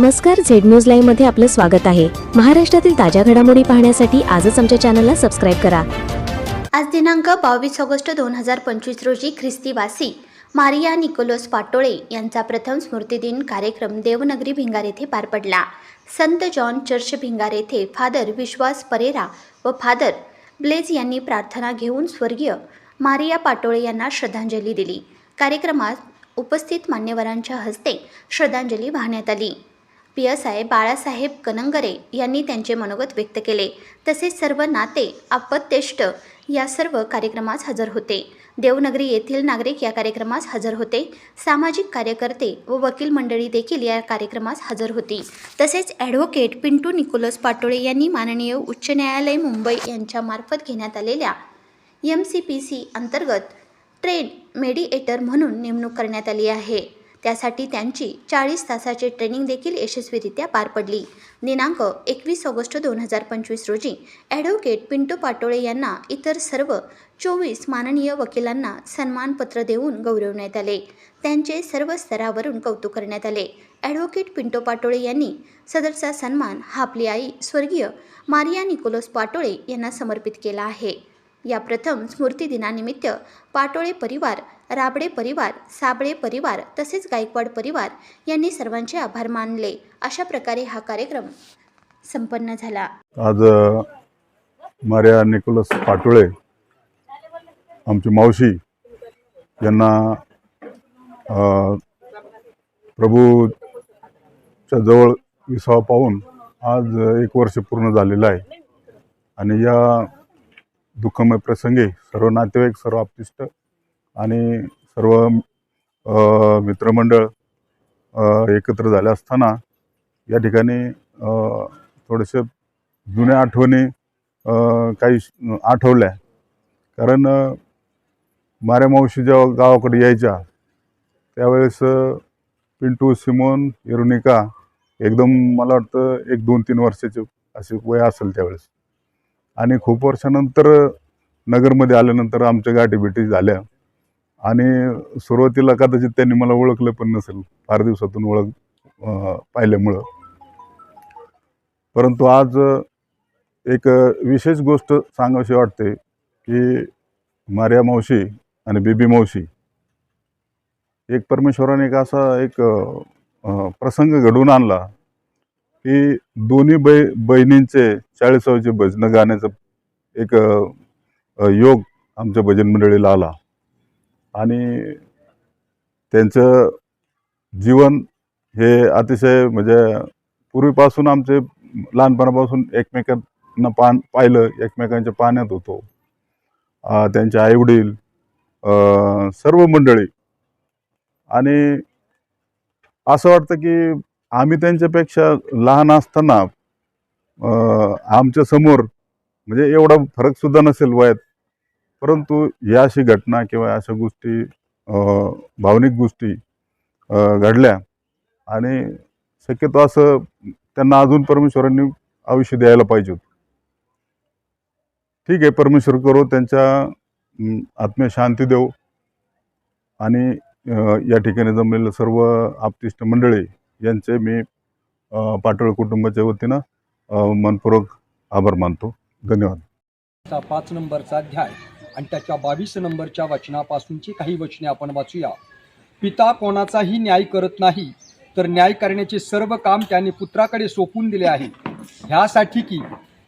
नमस्कार Z news लाईव्हमध्ये आपलं स्वागत आहे. महाराष्ट्रातील ताज्या घडामोडी पाहण्यासाठी आजच आमच्या चॅनलला सबस्क्राईब करा. आज दिनांक बावीस ऑगस्ट दोन हजार पंचवीस रोजी ख्रिस्तीवासी मारिया निकोलस पाटोळे यांचा प्रथम स्मृतिदिन कार्यक्रम देवनगरी भिंगार येथे पार पडला. संत जॉन चर्च भिंगार येथे फादर विश्वास परेरा व फादर ब्लेज यांनी प्रार्थना घेऊन स्वर्गीय मारिया पाटोळे यांना श्रद्धांजली दिली. कार्यक्रमात उपस्थित मान्यवरांच्या हस्ते श्रद्धांजली वाहण्यात आली. P S I Balasaheb Kanangare यांनी त्यांचे मनोगत व्यक्त केले. तसेच सर्व नाते आपत्तेष्ट या सर्व कार्यक्रमास हजर होते. देवनगरी येथील नागरिक या कार्यक्रमास हजर होते. सामाजिक कार्यकर्ते व वकील मंडळी देखील या कार्यक्रमास हजर होती. तसेच ॲडव्होकेट पिंटू निकोलस पाटोळे यांनी माननीय उच्च न्यायालय मुंबई यांच्यामार्फत घेण्यात आलेल्या एम सी पी सी अंतर्गत ट्रेड मेडिएटर म्हणून नेमणूक करण्यात आली आहे. त्यासाठी त्यांची चाळीस तासाची ट्रेनिंग देखील यशस्वीरित्या पार पडली. दिनांक एकवीस ऑगस्ट दोन हजार पंचवीस रोजी ॲडव्होकेट पिंटू पाटोळे यांना इतर सर्व चोवीस माननीय वकिलांना सन्मानपत्र देऊन गौरवण्यात आले. त्यांचे सर्व स्तरावरून कौतुक करण्यात आले. ॲडव्होकेट पिंटो पाटोळे यांनी सदरचा सन्मान हा आपली आई स्वर्गीय मारिया निकोलस पाटोळे यांना समर्पित केला आहे. या प्रथम स्मृतिदिनानिमित्त पाटोळे परिवार राबडे परिवार साबळे परिवार तसेच गायकवाड परिवार यांनी सर्वांचे आभार मानले. अशा प्रकारे हा कार्यक्रम संपन्न झाला. आज मार्या निकोलस पाटोळे आमची मावशी यांना प्रभूच्या जवळ विसावा पाहून आज एक वर्ष पूर्ण झालेलं आहे. आणि या दुःखमय प्रसंगी सर्व नातेवाईक सर्व आप्तिष्ट आणि सर्व मित्रमंडळ एकत्र झाले असताना या ठिकाणी थोडेसे जुन्या आठवणी काही आठवल्या. कारण माऱ्या मावशी जेव्हा गावाकडे यायच्या त्यावेळेस पिंटू सिमोन इरुनिका एकदम मला वाटतं एक दोन तीन वर्षाचे असे वय असेल त्यावेळेस. आणि खूप वर्षानंतर नगरमध्ये आल्यानंतर आमच्या गाठीभेटी झाल्या. आणि सुरुवातीला कदाचित त्यांनी मला ओळखलं पण नसेल. फार दिवसातून ओळख पाहिल्यामुळं. परंतु आज एक विशेष गोष्ट सांगावीशी वाटते की मारिया मावशी आणि बेबी मावशी एक परमेश्वराने एक असा एक प्रसंग घडवून आणला की दोन्ही बै बहिणींचे चाळीसावचे भजनं गाण्याचं एक योग आमच्या भजन मंडळीला आला. आणि त्यांचं जीवन हे अतिशय म्हणजे पूर्वीपासून आमचे लहानपणापासून एकमेकांना पान पाहिलं एकमेकांच्या पाण्यात होतो. त्यांचे आईवडील सर्व मंडळी. आणि असं वाटतं की आम्ही त्यांच्यापेक्षा लहान असताना आमच्यासमोर म्हणजे एवढा फरक सुद्धा नसेल वयात. परंतु या अशी घटना किंवा अशा गोष्टी भावनिक गोष्टी घडल्या आणि शक्यतो असं त्यांना अजून परमेश्वरांनी आयुष्य द्यायला पाहिजे होतं. ठीक आहे परमेश्वर करो त्यांच्या अं, आत्म्या शांती देव आणि या ठिकाणी जमलेलं सर्व आपतिष्ट मंडळी यांचे मी पाटोळ कुटुंबाच्या वतीनं मनपूर्वक आभार मानतो. धन्यवाद. पाच नंबरचा अध्याय. आणि त्याच्या बावीस नंबरच्या वचनापासूनची काही वचने आपण वाचूया. पिता कोणाचाही न्याय करत नाही तर न्याय करण्याचे सर्व काम त्याने पुत्राकडे सोपून दिले आहे. ह्यासाठी की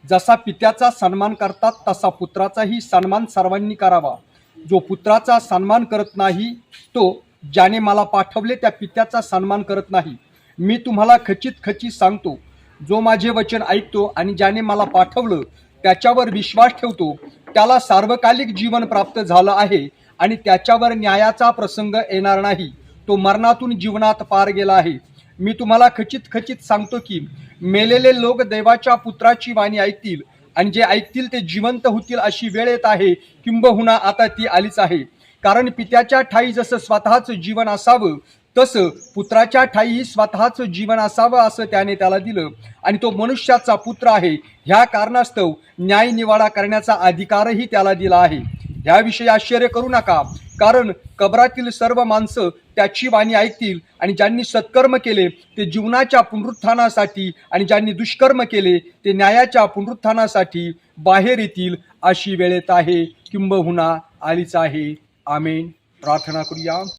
जसा पित्याचा सन्मान करतात तसा पुत्राचाही सन्मान सर्वांनी करावा. जो पुत्राचा सन्मान करत नाही तो ज्याने मला पाठवले त्या पित्याचा सन्मान करत नाही. मी तुम्हाला खचित खचित सांगतो जो माझे वचन ऐकतो आणि ज्याने मला पाठवलं त्याच्यावर विश्वास ठेवतो त्याला सार्वकालिक जीवन प्राप्त झालं आहे आणि त्याच्यावर न्यायाचा प्रसंग येणार नाही. तो मरणातून जीवनात पार गेला आहे. मी तुम्हाला खचित खचित सांगतो की मेलेले लोक देवाच्या पुत्राची वाणी ऐकतील आणि जे ऐकतील ते जिवंत होतील अशी वेळ येत आहे. किंबहुना आता ती आलीच आहे. कारण पित्याच्या ठाई जसं स्वतःच जीवन असावं तसं पुत्राच्या ठाई स्वतःच जीवन असावं असं त्याने त्याला दिलं. आणि तो मनुष्याचा पुत्र आहे. ह्या कारणास्तव न्याय निवाडा करण्याचा अधिकारही त्याला दिला आहे. याविषयी आश्चर्य करू नका. कारण कबरातील सर्व माणसं त्याची वाणी ऐकतील आणि ज्यांनी सत्कर्म केले ते जीवनाच्या पुनरुत्थानासाठी आणि ज्यांनी दुष्कर्म केले ते न्यायाच्या पुनरुत्थानासाठी बाहेर येतील अशी वेळेत आहे. किंबहुना आलीच आहे. आमेन. प्रार्थना करूया.